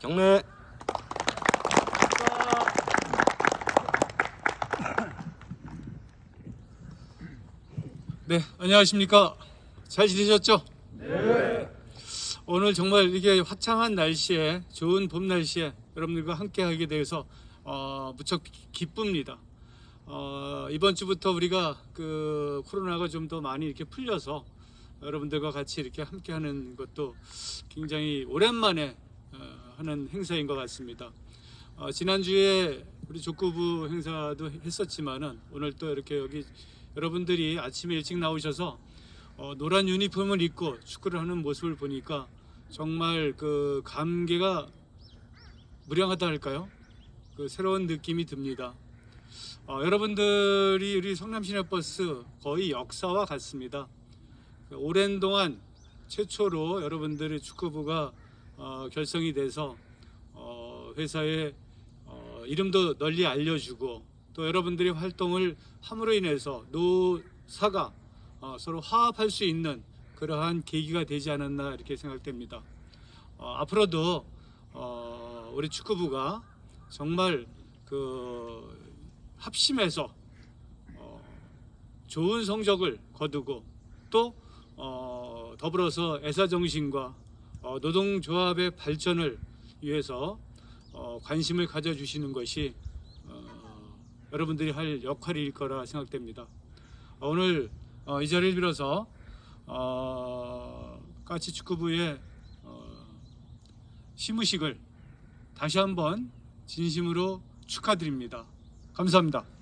경례. 네, 안녕하십니까. 잘 지내셨죠? 네. 오늘 정말 이게 화창한 날씨에 좋은 봄 날씨에 여러분들과 함께 하게 돼서 어, 무척 기쁩니다. 어, 이번 주부터 우리가 그 코로나가 좀 더 많이 이렇게 풀려서 여러분들과 같이 이렇게 함께 하는 것도 굉장히 오랜만에 어, 하는 행사인 것 같습니다. 어, 지난주에 우리 족구부 행사도 했었지만은 오늘 또 이렇게 여기 여러분들이 아침에 일찍 나오셔서 어, 노란 유니폼을 입고 축구를 하는 모습을 보니까 정말 그 감개가 무량하다 할까요? 그 새로운 느낌이 듭니다. 어, 여러분들이 우리 성남 시내버스 거의 역사와 같습니다. 그 오랜 동안 최초로 여러분들의 축구부가 어, 결성이 돼서 어, 회사에 어, 이름도 널리 알려주고 또 여러분들의 활동을 함으로 인해서 노사가 어, 서로 화합할 수 있는 그러한 계기가 되지 않았나 이렇게 생각됩니다. 어, 앞으로도 어, 우리 축구부가 정말 그 합심해서 어, 좋은 성적을 거두고 또 어, 더불어서 애사 정신과 어, 노동조합의 발전을 위해서 어, 관심을 가져주시는 것이 어, 여러분들이 할 역할일 거라 생각됩니다. 어, 오늘 어, 이 자리를 빌어서 어, 까치 축구부의 어, 시무식을 다시 한번 진심으로 축하드립니다. 감사합니다.